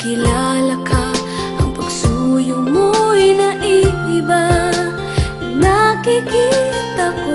nakilala ka Ang pagsuyo mo'y naiiba. Nakikita ko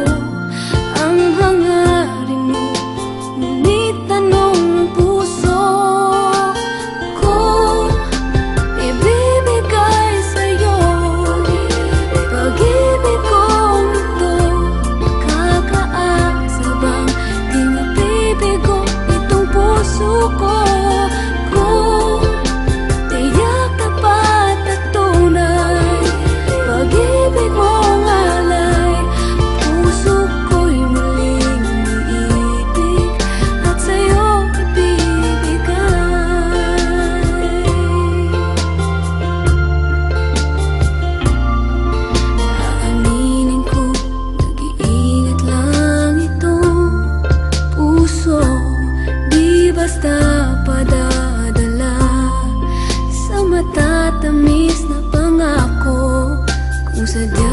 again.